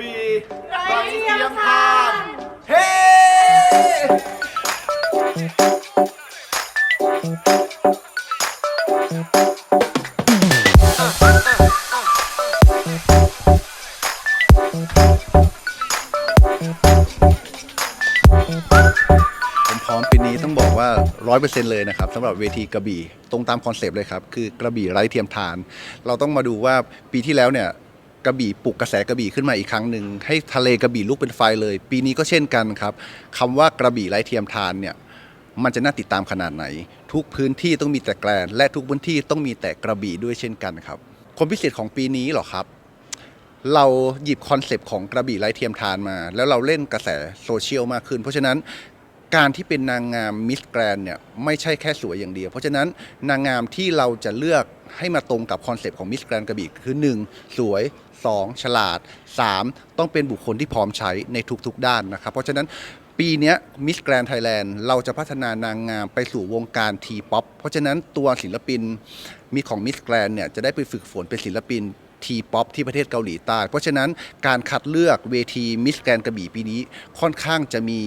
บี่ไร้เทียมทานเฮ้ผมพร้อมปีนี้ต้องบอกว่า 100%เลยนะครับสำหรับเวทีกระบี่ตรงตามคอนเซปต์เลยครับ คือกระบี่ไร้เทียมทาน เราต้องมาดูว่าปีที่แล้วเนี่ย กระบี่ปลุกกระแสกระบี่ขึ้นมาอีกครั้งหนึ่งให้ทะเลกระบี่ลุกเป็นไฟเลย ปีนี้ก็เช่นกันครับคำว่ากระบี่ไร้เทียมทานเนี่ยมันจะน่าติดตามขนาดไหน ทุกพื้นที่ต้องมีแต่แกลนและทุกพื้นที่ต้องมีแต่กระบี่ด้วยเช่นกันครับคนพิเศษของปีนี้หรอครับ เราหยิบคอนเซปต์ของกระบี่ไร้เทียมทานมา แล้วเราเล่นกระแสโซเชียลมากขึ้น เพราะฉะนั้นการที่เป็นนางงามมิสแกรนเนี่ยไม่ใช่แค่สวยอย่างเดียว เพราะฉะนั้นนางงามที่เราจะเลือก ให้มาตรงกับคอนเซปต์ของมิสแกรนกระบี่คือ 1. สวย 2. ฉลาด 3. ต้องเป็นบุคคลที่พร้อมใช้ในทุกๆ ด้านนะครับ เพราะฉะนั้นปีนี้มิสแกรนไทยแลนด์เราจะพัฒนานางงามไปสู่วงการทีป๊อปเพราะฉะนั้นตัวศิลปินมีของมิสแกรนเนี่ยจะได้ไปฝึกฝนเป็นศิลปินทีป๊อปที่ประเทศเกาหลีใต้ เพราะฉะนั้นการคัดเลือกเวทีมิสแกรนกระบี่ปีนี้ค่อนข้างจะมี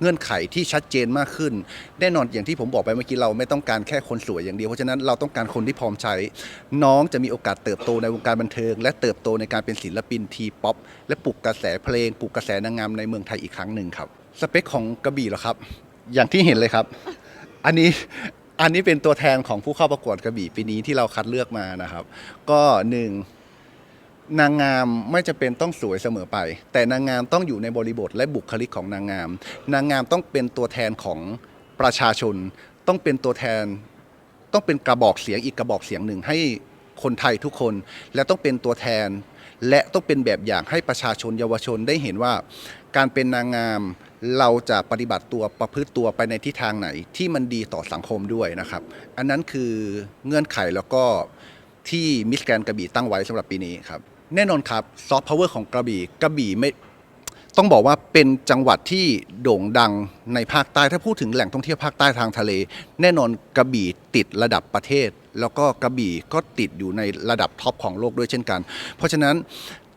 เงื่อนไขที่ชัดเจนมากขึ้น แน่นอนอย่างที่ผมบอกไปเมื่อกี้เราไม่ต้องการแค่คนสวยอย่างเดียว เพราะฉะนั้นเราต้องการคนที่พร้อมใช้ น้องจะมีโอกาสเติบโตในวงการบันเทิง และเติบโตในการเป็นศิลปินทีป๊อปและปลุกกระแสเพลงปลุกกระแสนางงามในเมืองไทยอีกครั้งหนึ่งครับสเปคของกระบี่เหรอครับ อย่างที่เห็นเลยครับ อันนี้อันนี้เป็นตัวแทนของผู้เข้าประกวดกระบี่ปีนี้ที่เราคัดเลือกมานะครับ ก็หนึ่ง นางงามไม่จะเป็นต้องสวยเสมอไป แต่นางงามต้องอยู่ในบริบทและบุคลิกของนางงาม นางงามต้องเป็นตัวแทนของประชาชน ต้องเป็นตัวแทน ต้องเป็นกระบอกเสียงอีกกระบอกเสียงหนึ่งให้คนไทยทุกคน และต้องเป็นตัวแทน และต้องเป็นแบบอย่างให้ประชาชนเยาวชนได้เห็นว่า การเป็นนางงามเราจะปฏิบัติตัวประพฤติตัวไปในทิศทางไหนที่มันดีต่อสังคมด้วยนะครับ อันนั้นคือเงื่อนไขแล้วก็ที่มิสแกรนกระบี่ตั้งไว้สำหรับปีนี้ครับ แน่นอนครับซอฟต์พาวเวอร์ของกระบี่กระบี่ไม่ต้องบอกว่าเป็นจังหวัดที่โด่งดังในภาคใต้ถ้าพูดถึงแหล่งท่องเที่ยวภาคใต้ทางทะเล แน่นอนกระบี่ติดระดับประเทศ แล้วก็กระบี่ก็ติดอยู่ในระดับท็อปของโลกด้วยเช่นกัน เพราะฉะนั้น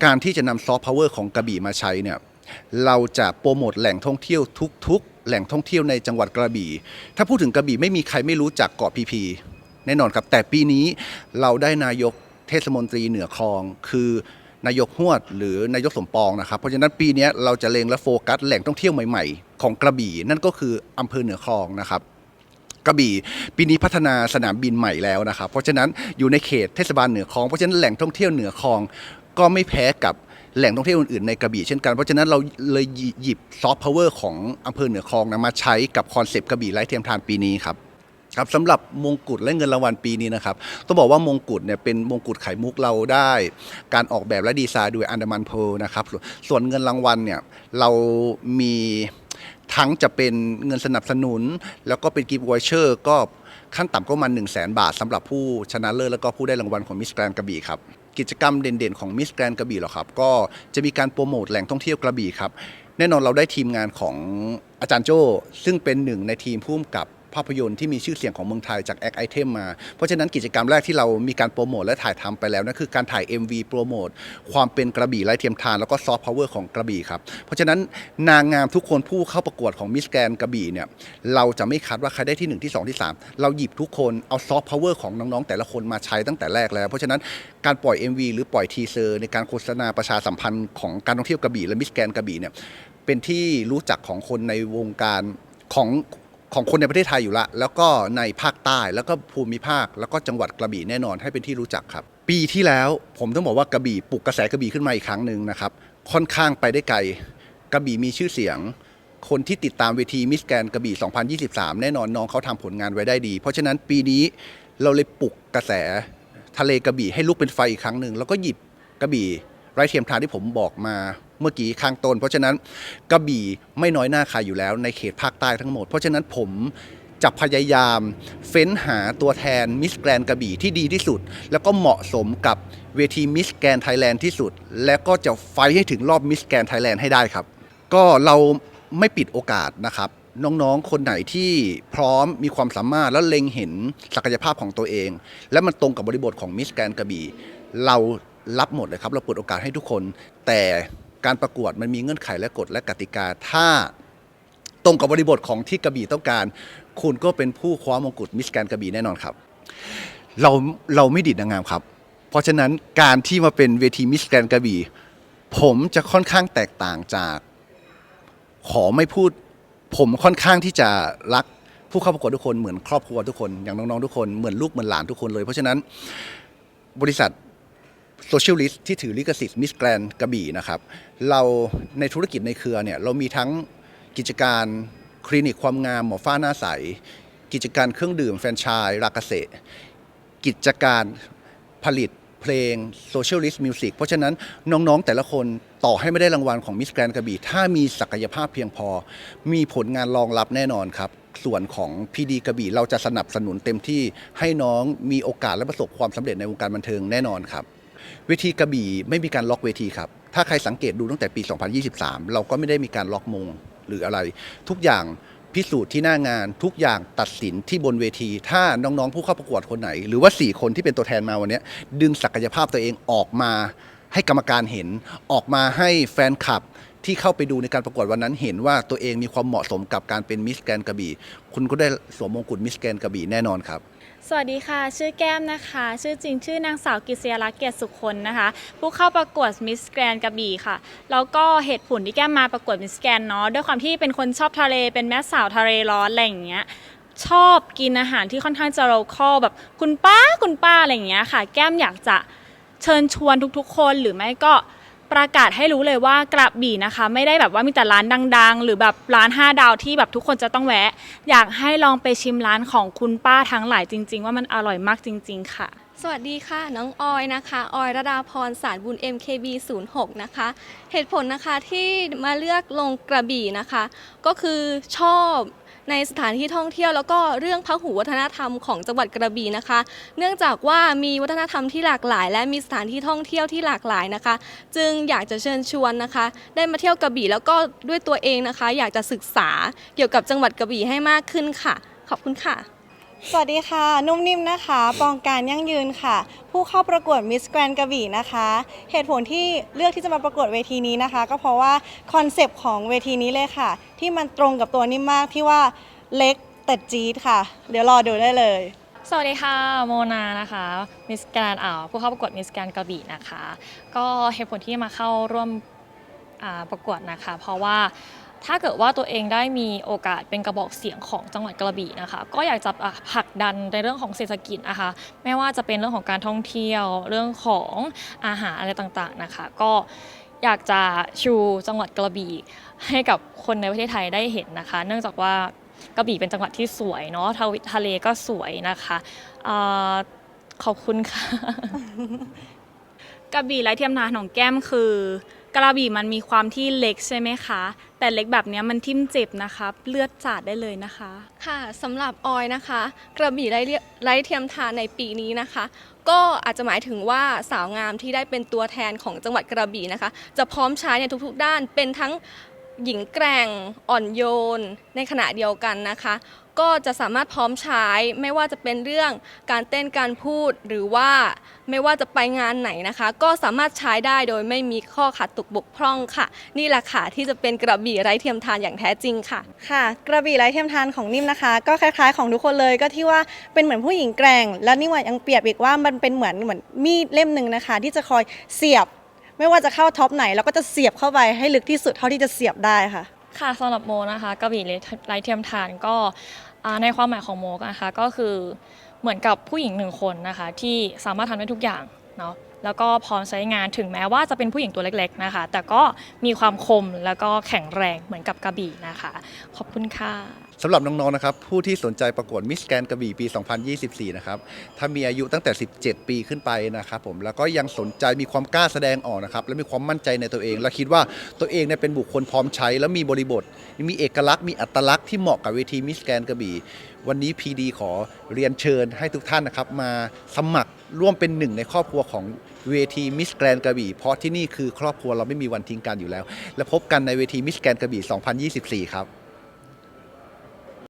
การที่จะนำซอฟต์พาวเวอร์ของกระบี่มาใช้เนี่ยเราจะโปรโมทแหล่งท่องเที่ยวทุก ๆ แหล่งท่องเที่ยวในจังหวัดกระบี่ ถ้าพูดถึงกระบี่ไม่มีใครไม่รู้จักเกาะพีพีแน่นอนครับแต่ปีนี้เราได้นายก เทศมนตรีเหนือคลอง คือนายกหวด หรือนายกสมปองนะครับเพราะฉะนั้นปีนี้เราจะเล็งและโฟกัสแหล่งท่องเที่ยวใหม่ๆ ของกระบี่นั่นก็คืออำเภอเหนือคลองนะครับกระบี่ปีนี้พัฒนาสนามบินใหม่แล้วนะครับเพราะฉะนั้นอยู่ในเขตเทศบาลเหนือคลองเพราะฉะนั้นแหล่งท่องเที่ยวเหนือคลองก็ไม่แพ้กับแหล่งท่องเที่ยวอื่นๆในกระบี่เช่นกัน เพราะฉะนั้นเราเลยหยิบซอฟต์พาวเวอร์ของอำเภอเหนือคลองนะมาใช้กับคอนเซปต์กระบี่ไร้เทียมทานปีนี้ครับ ครับสำหรับมงกุฎและเงินรางวัลปีนี้นะครับต้องบอกว่ามงกุฎเนี่ยเป็นมงกุฎไข่มุกเราได้ การออกแบบและดีไซน์โดยอันดามันโพนะครับส่วนเงินรางวัลเนี่ยเรามีทั้งจะเป็นเงินสนับสนุน แล้วก็เป็นกิฟต์วอเชอร์ก็ขั้นต่ำก็มา1 0 0 0 0แบาทสำหรับผู้ชนะเลิศแล้วก็ผู้ได้รางวัลของมิสแกรนกระบี่ครับกิจกรรมเด่นๆของมิสแกรนกระบี่หรอครับก็จะมีการโปรโมทแหล่งท่องเที่ยวกระบี่ครับแน่นอนเราได้ทีมงานของอาจารย์โจ้ซึ่งเป็นหนึ่งในทีมผู้กำกับ ภาพยนตร์ที่มีชื่อเสียงของเมืองไทยจากแอคไอเทมมา เพราะฉะนั้นกิจกรรมแรกที่เรามีการโปรโมทและถ่ายทำไปแล้วนั่นคือการถ่าย MV โปรโมทความเป็นกระบี่ไร้เทียมทานแล้วก็ซอฟต์พาวเวอร์ของกระบี่ครับ เพราะฉะนั้นนางงามทุกคนผู้เข้าประกวดของมิสแกรนกระบี่เนี่ยเราจะไม่คัดว่าใครได้ที่ 1 ที่ 2 ที่ 3 เราหยิบทุกคนเอาซอฟต์พาวเวอร์ของน้องๆ แต่ละคนมาใช้ตั้งแต่แรกแล้ว เพราะฉะนั้นการปล่อย MV หรือปล่อยทีเซอร์ในการโฆษณาประชาสัมพันธ์ของการท่องเที่ยวกระบี่และมิสแกรนกระบี่เนี่ยเป็นที่รู้จักของคนในวงการของ ของคนในประเทศไทยอยู่ละ แล้วก็ในภาคใต้แล้วก็ภูมิภาค แล้วก็จังหวัดกระบี่แน่นอนให้เป็นที่รู้จักครับ ปีที่แล้วผมต้องบอกว่ากระบี่ปลุกกระแสกระบี่ขึ้นมาอีกครั้งหนึ่งนะครับค่อนข้างไปได้ไกลกระบี่มีชื่อเสียง คนที่ติดตามเวทีมิสแกนกระบี่ 2023 แน่นอนน้องเขาทำผลงานไว้ได้ดี เพราะฉะนั้นปีนี้เราเลยปลุกกระแสทะเลกระบี่ให้ลุกเป็นไฟอีกครั้งหนึ่งแล้วก็หยิบกระบี่ไร้เทียมทานที่ผมบอกมา เมื่อกี้ข้างต้น เพราะฉะนั้นกระบี่ไม่น้อยหน้าใครอยู่แล้วในเขตภาคใต้ทั้งหมด เพราะฉะนั้นผมจะพยายามเฟ้นหาตัวแทนมิสแกรนกระบี่ที่ดีที่สุด แล้วก็เหมาะสมกับเวทีมิสแกรนไทยแลนด์ที่สุด แล้วก็จะไฟให้ถึงรอบมิสแกรนไทยแลนด์ให้ได้ครับ ก็เราไม่ปิดโอกาสนะครับน้องๆ คนไหนที่พร้อมมีความสามารถแล้วเล็งเห็นศักยภาพของตัวเอง และมันตรงกับบริบทของมิสแกรนกระบี่เรารับหมดเลยครับ เราเปิดโอกาสให้ทุกคนแต่ การประกวดมันมีเงื่อนไขและกฎและกติกา ถ้าตรงกับบริบทของที่กระบี่ต้องการ คุณก็เป็นผู้คว้ามงกุฎมิสแกรนกระบี่แน่นอนครับ เราเราไม่ดิดนางงามครับ เพราะฉะนั้นการที่มาเป็นเวทีมิสแกรนกระบี่ผมจะค่อนข้างแตกต่างจาก ขอไม่พูด ผมค่อนข้างที่จะรักผู้เข้าประกวดทุกคนเหมือนครอบครัวทุกคนอย่างน้องๆทุกคนเหมือนลูกเหมือนหลานทุกคนเลย เพราะฉะนั้นบริษัท โซเชียลลิสที่ถือลิขสิทธิ์มิสแกรนกระบี่นะครับเราในธุรกิจในเครือเนี่ยเรามีทั้งกิจการคลินิกความงามหมอฟ้าหน้าใส กิจการเครื่องดื่มแฟรนไชส์รากเกษตกิจการผลิตเพลง Socialist Music เพราะฉะนั้นน้องๆแต่ละคนต่อให้ไม่ได้รางวัลของมิสแกรนกระบี่ถ้ามีศักยภาพเพียงพอ มีผลงานรองรับแน่นอนครับส่วนของพีดีกระบี่เราจะสนับสนุนเต็มที่ให้น้องมีโอกาสและประสบความสำเร็จในวงการบันเทิงแน่นอนครับ เวทีกระบี่ไม่มีการล็อกเวทีครับ ถ้าใครสังเกตดูตั้งแต่ปี 2023 เราก็ไม่ได้มีการล็อกมงหรืออะไร ทุกอย่างพิสูจน์ที่หน้างานทุกอย่างตัดสินที่บนเวที ถ้าน้องๆ ผู้เข้าประกวดคนไหน หรือว่า 4 คนที่เป็นตัวแทนมาวันนี้ดึงศักยภาพตัวเองออกมาให้กรรมการเห็นออกมาให้แฟนคลับที่เข้าไปดูในการประกวดวันนั้นเห็นว่าตัวเองมีความเหมาะสมกับการเป็นมิสแกรนกระบี่ คุณก็ได้สวมมงกุฎมิสแกรนกระบี่แน่นอนครับ สวัสดีค่ะ ชื่อแก้มนะคะ ชื่อจริงชื่อนางสาวกิษยาลักษณ์เกียรติสุคนนะคะ ผู้เข้าประกวดมิสแกรนกระบี่ค่ะ แล้วก็เหตุผลที่แก้มมาประกวดมิสแกรนเนาะ ด้วยความที่เป็นคนชอบทะเล เป็นแม่สาวทะเลร้อนอะไรอย่างเงี้ย ชอบกินอาหารที่ค่อนข้างจะโลคอลแบบคุณป้าคุณป้าอะไรอย่างเงี้ยค่ะ แก้มอยากจะเชิญชวนทุกๆ คนหรือไม่ก็ ประกาศให้รู้เลยว่ากระบี่นะคะ ไม่ได้แบบว่ามีแต่ร้านดัง ๆ หรือแบบร้าน 5 ดาวที่แบบทุกคนจะต้องแวะ อยากให้ลองไปชิมร้านของคุณป้าทั้งหลายจริง ๆ ว่ามันอร่อยมากจริง ๆ ค่ะ สวัสดีค่ะ น้องออยนะคะ ออยระดาพรสารบุญ MKB 06นะคะ เหตุผลนะคะที่มาเลือกลงกระบี่นะคะ ก็คือชอบ ในสถานที่ท่องเที่ยวแล้วก็เรื่องพหูวัฒนธรรมของจังหวัดกระบี่นะคะ เนื่องจากว่ามีวัฒนธรรมที่หลากหลาย และมีสถานที่ท่องเที่ยวที่หลากหลายนะคะ จึงอยากจะเชิญชวนนะคะ ได้มาเที่ยวกระบี่แล้วก็ด้วยตัวเองนะคะ อยากจะศึกษาเกี่ยวกับจังหวัดกระบี่ให้มากขึ้นค่ะ ขอบคุณค่ะ สวัสดีค่ะ นุ่มนิ่มนะคะ ปองการยั่งยืนค่ะ ผู้เข้าประกวดมิสแกรนกระบี่นะคะ เหตุผลที่เลือกที่จะมาประกวดเวทีนี้นะคะ ก็เพราะว่าคอนเซปต์ของเวทีนี้เลยค่ะ ที่มันตรงกับตัวนิ่มมากที่ว่าเล็กแต่จี๊ดค่ะ เดี๋ยวรอดูได้เลย สวัสดีค่ะ โมนานะคะมิสแกรนอ่าผู้เข้าประกวดมิสแกรนกระบี่นะคะ ก็เหตุผลที่มาเข้าร่วมอ่าประกวดนะคะ เพราะว่า ถ้าเกิดว่าตัวเองได้มีโอกาสเป็นกระบอกเสียงของจังหวัดกระบี่นะคะ ก็อยากจะผลักดันในเรื่องของเศรษฐกิจนะคะ ไม่ว่าจะเป็นเรื่องของการท่องเที่ยว เรื่องของอาหารอะไรต่างๆนะคะ ก็อยากจะชูจังหวัดกระบี่ให้กับคนในประเทศไทยได้เห็นนะคะ เนื่องจากว่ากระบี่เป็นจังหวัดที่สวยเนาะทวิทะเลก็สวยนะคะอขอบคุณค่ะกระบี่ไร้เทียมทานของแก้มคือ กระบี่มันมีความที่เล็กใช่ไหมคะ แต่เล็กแบบเนี้ยมันทิ่มเจ็บนะคะ เลือดจาดได้เลยนะคะ ค่ะสำหรับออยนะคะ กระบี่ไร้เรียไร้เทียมทานในปีนี้นะคะ ก็อาจจะหมายถึงว่าสาวงามที่ได้เป็นตัวแทนของจังหวัดกระบี่นะคะ จะพร้อมใช้ในทุกๆด้านเป็นทั้ง หญิงแกร่งอ่อนโยน ในขณะเดียวกันนะคะ ก็จะสามารถพร้อมใช้ไม่ว่าจะเป็นเรื่องการเต้นการพูดหรือว่าไม่ว่าจะไปงานไหนนะคะ ก็สามารถใช้ได้โดยไม่มีข้อขัดตกบกพร่องค่ะ นี่แหละค่ะที่จะเป็นกระบี่ไร้เทียมทานอย่างแท้จริงค่ะ ค่ะ กระบี่ไร้เทียมทานของนิ่มนะคะ ก็คล้ายๆ ของทุกคนเลยก็ที่ว่าเป็นเหมือนผู้หญิงแกร่ง และนิ่มยังเปรียบอีกว่ามันเป็นเหมือนเหมือนมีดเล่มหนึ่งนะคะ ที่จะคอยเสียบ ไม่ว่าจะเข้าท็อปไหนเราก็จะเสียบเข้าไปให้ลึกที่สุดเท่าที่จะเสียบได้ค่ะ ค่ะสำหรับโมนะคะกระบี่ไร้เทียมทานก็ในความหมายของโมนะคะก็คือเหมือนกับผู้หญิงหนึ่งคนนะคะที่สามารถทำได้ทุกอย่างเนาะแล้วก็พร้อมใช้งานถึงแม้ว่าจะเป็นผู้หญิงตัวเล็กๆนะคะ แต่ก็มีความคมแล้วก็แข็งแรงเหมือนกับกระบี่นะคะ ขอบคุณค่ะ สำหรับน้องๆนะครับผู้ที่สนใจประกวดมิสแกรนกระบี่ปี 2024 นะครับถ้ามีอายุตั้งแต่ 17 ปีขึ้นไปนะครับผมแล้วก็ยังสนใจมีความกล้าแสดงออกนะครับและมีความมั่นใจในตัวเอง และคิดว่าตัวเองเนี่ยเป็นบุคคลพร้อมใช้ และมีบริบท มีเอกลักษณ์มีอัตลักษณ์ที่เหมาะกับเวทีมิสแกรนกระบี่วันนี้พีดีขอเรียนเชิญให้ทุกท่านนะครับมาสมัครร่วมเป็นหนึ่งในครอบครัวของเวทีมิสแกรนกระบี่เพราะที่นี่คือครอบครัวเราไม่มีวันทิ้งกันอยู่แล้ว และพบกันในเวทีมิสแกรนกระบี่ 2024 ครับ